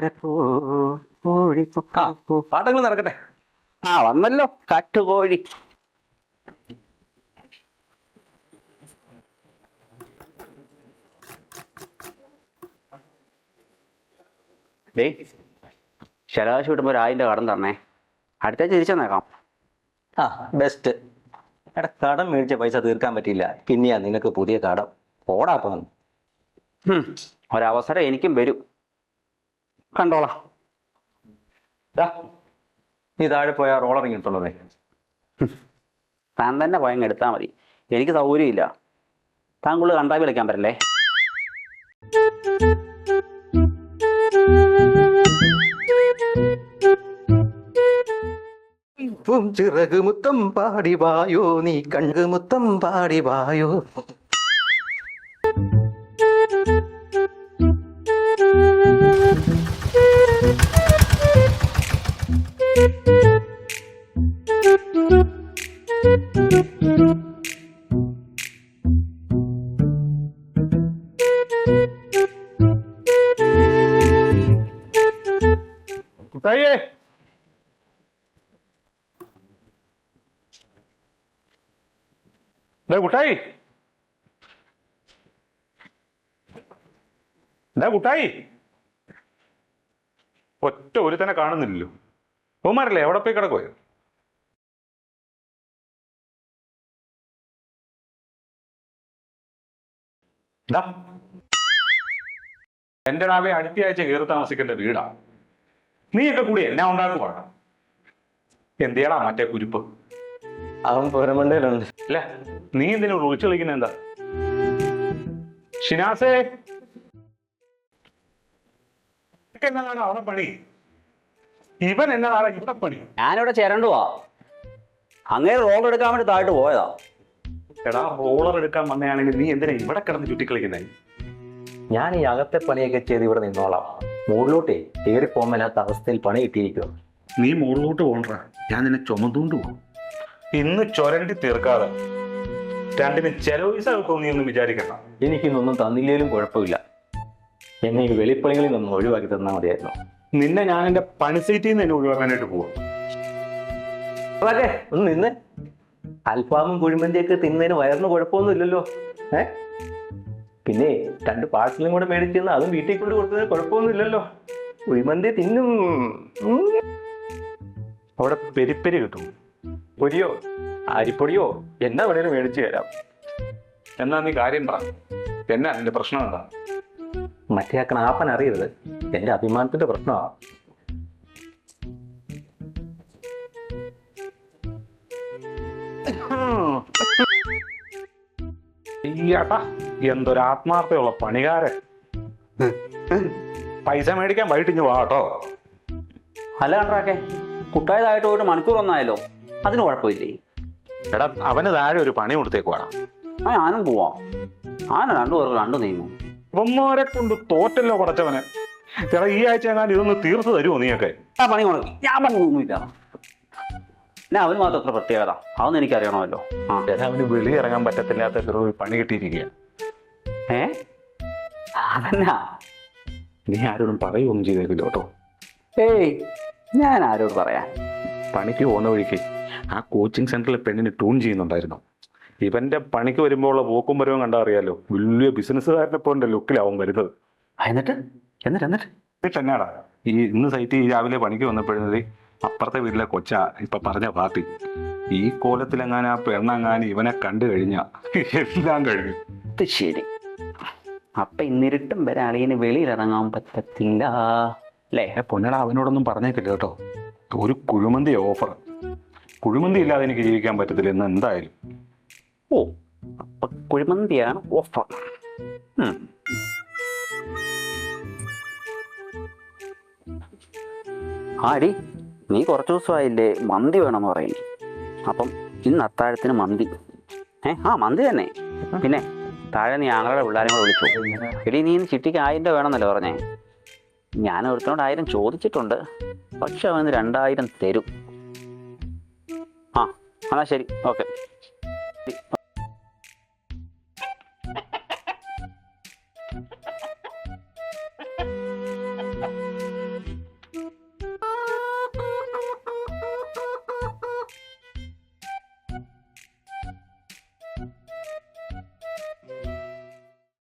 കൊക്കരക്കോ പാട്ടങ്ങൾ നടക്കട്ടെ. ആ വന്നല്ലോ. കാട്ടുകോഴി. ഡേ വിടുമ്പോ ഒരു ആയിരം കടം തരണേ. അടുത്ത തിരിച്ചു തന്നേക്കാം ആ ബെസ്റ്റ് എടാ കടം മേടിച്ച പൈസ തീർക്കാൻ പറ്റിയില്ല. പിന്നെയാ നിനക്ക് പുതിയ കടം. പോടാ പോന്ന്. ഹും, ഒരവസരം എനിക്കും വരും. കണ്ടോളാം. ദാ, നീ താഴെ പോയാ റോൾ എടുത്തോളേ താൻ തന്നെ പോയങ്ങ് എടുത്താൽ മതി. എനിക്ക് സൗകര്യമില്ല. താൻ കൂടുതൽ കണ്ടാവി വിളിക്കാൻ പറ്റല്ലേ? ചിറകുമുത്തം പാടി വായോ നീ കണ്ണുമുത്തം പാടി വായോ. കുട്ടായി. കുട്ടായി. ഒറ്റ ഒരു തന്നെ കാണുന്നില്ലല്ലോ. ഓമാരല്ലേ എവിടെ പോയി കിടക്കുവോ. എന്റെ രാവിലെ അടുത്ത ആഴ്ച കയറി താമസിക്കേണ്ട വീടാ. നീയൊക്കെ കൂടി എന്നെ ഉണ്ടാക്കുവാണ് എന്തിയാടാ മറ്റേ കുരുപ്പ്? അവൻ പോരമണ്ടയിലുണ്ട്. അല്ല? നീ എന്തിനു വിളിച്ചു കളിക്കുന്ന എന്താ? ഷിനാസേ. എന്നതാണ് അവിടെ പണി? ഇവൻ എന്നതാണ് ഇവിടെ പണി? ഞാനിവിടെ ചേരണ്ടുവാ അങ്ങനെ റോളർ എടുക്കാൻ വേണ്ടി താഴോട്ട് പോയതാ. എടാ റോളർ എടുക്കാൻ വന്നയാണെങ്കിൽ നീ എന്തിനാ ഇവിടെ കിടന്ന് ചുറ്റിക്കളിക്കുന്നേ ഞാൻ ഈ അകത്തെ പണിയൊക്കെ ചെയ്ത് ഇവിടെ നിന്നോളാം. മുകളിലോട്ടേ കയറി പോകാൻ അവസ്ഥയിൽ പണി കിട്ടിയിരിക്കുക നീ മുകളിലോട്ട് പോകണ്ട. ഞാൻ നിന്നെ ചുമന്നുകൊണ്ട് പോകും ഇന്ന് ചൊരണ്ടി തീർക്കാതെ. രണ്ടിന് ചെലവ് പൈസ വെക്കും നീ ഒന്നും വിചാരിക്കണ്ട. എനിക്കിന്നൊന്നും തന്നില്ലേലും കുഴപ്പമില്ല. എന്നെ ഈ വെളിപ്പണികളിൽ നിന്നും ഒഴിവാക്കി തന്നാൽ മതിയായിരുന്നു. നിന്നെ ഞാൻ എന്റെ പണി സീറ്റിൽ നിന്ന് എന്നെ ഒഴിവാക്കാനായിട്ട് പോകും അതെ ഒന്ന് നിന്ന്. അൽഫാമും കുഴിമന്തിയൊക്കെ തിന്നതിന് വയറിന് കുഴപ്പമൊന്നും ഇല്ലല്ലോ ഏ? പിന്നെ രണ്ട് പാഴ്സലും കൂടെ മേടിച്ചിരുന്ന അതും വീട്ടിൽ കൊണ്ട് കൊടുത്തതിന് കുഴപ്പമൊന്നുമില്ലല്ലോ. കുഴിമന്തി തിന്നും. അവിടെ പെരിപ്പെരി കിട്ടും. പൊരിയോ അരിപ്പൊടിയോ എന്നാ വേണേലും മേടിച്ചു തരാം. എന്നാ നീ കാര്യം പറ. എന്നാ നിന്റെ പ്രശ്നം എന്താ? മറ്റേ ആ ക്നാപ്പൻ അറിയരുത്. എന്റെ അഭിമാനത്തിന്റെ പ്രശ്നമാണ് എന്തൊരു ആത്മാർത്ഥയുള്ള പണികാരൻ. പൈസ മേടിക്കാൻ വൈകിട്ടിഞ്ഞു വാട്ടോ അല്ല കണ്ടാക്കെ കുട്ടായതായിട്ട് ഒരു മണിക്കൂർ ഒന്നായല്ലോ അതിന് കുഴപ്പമില്ലേ? എടാ അവന് താഴെ ഒരു പണി കൊടുത്തേക്കുവാണ് ആ ഞാനും പോവാം. ആന രണ്ടു പേർക്ക് രണ്ടു നീങ്ങും ഇവന്മാരെ കൊണ്ട് തോറ്റല്ലോ പടച്ചവന്. എടാ ഈ ആഴ്ച എങ്ങാനും ഇതൊന്ന് തീർത്തു തരുമോ നീയൊക്കെ? ആ പണി കൊടുക്കും ഞാൻ പണിയൊന്നുമില്ല. പിന്നെ അവന് മാത്രം എത്ര പ്രത്യേകത. അതൊന്നും എനിക്കറിയണമല്ലോ. ആ. അവന് വെളി ഇറങ്ങാൻ പറ്റത്തില്ലാത്ത പണി കിട്ടിയിരിക്കുക ഏ? അതന്നാ? നീ ആരോടും പറയുകയൊന്നും ചെയ്തേക്കില്ല കേട്ടോ. ഏയ് ഞാൻ ആരോട് പറയാ പണിക്ക് പോകുന്ന വഴിക്ക് ആ കോച്ചിങ് സെന്ററിലെ പെണ്ണിന് ട്യൂൺ ചെയ്യുന്നുണ്ടായിരുന്നു. ഇവന്റെ പണിക്ക് വരുമ്പോൾ ഉള്ള പോക്കും വരവും കണ്ടാ അറിയാലോ വലിയ ബിസിനസ്സുകാരനെ പോലെ ലുക്കിലാവും വരുന്നത്. എന്നിട്ട്? എന്നിട്ട് എന്നിട്ട്? എന്നാടാ? ഈ ഇന്ന് സൈറ്റ് ഈ രാവിലെ പണിക്ക് വന്നപ്പോഴേ അപ്പുറത്തെ വീട്ടിലെ കൊച്ച ഇപ്പൊ പറഞ്ഞ പാർട്ടി. ഈ കോലത്തിലെങ്ങാനും ആ പെണ്ണങ്ങാനും ഇവനെ കണ്ടു കഴിഞ്ഞ? എല്ലാം കഴിഞ്ഞു. അത് ശരി. അപ്പൊ ഇന്നിരുട്ടും വരെ അളിയന് വെളിയിലിറങ്ങാൻ പറ്റത്തില്ല. അല്ലേ? പൊന്നട അവനോടൊന്നും പറഞ്ഞേക്കില്ല കേട്ടോ. ഒരു കുഴിമന്തി ഓഫർ കുഴിമന്തി ഇല്ലാതെ എനിക്ക് ജീവിക്കാൻ പറ്റത്തില്ല എന്ന് എന്തായാലും. ഓ അപ്പൊ കുഴിമന്തിയാണ് ഓഫർ. ആടി നീ കുറച്ച് ദിവസമായില്ലേ മന്തി വേണമെന്ന് പറയുന്നു. അപ്പം ഇന്ന് അത്താഴത്തിന് മന്തി. ഏ ആ മന്തി തന്നെ. പിന്നെ താഴെ നീ ഞങ്ങളുടെ പിള്ളേരെ കൂടെ വിളിച്ചു. എടി നീ ചിട്ടിക്ക് ആയിരം രൂപ വേണമെന്നല്ലേ പറഞ്ഞേ? ഞാൻ ഒരുത്തനോട് ആയിരം ചോദിച്ചിട്ടുണ്ട്. പക്ഷെ അവന് രണ്ടായിരം തരും. ആ എന്നാ ശരി. ഓക്കെ.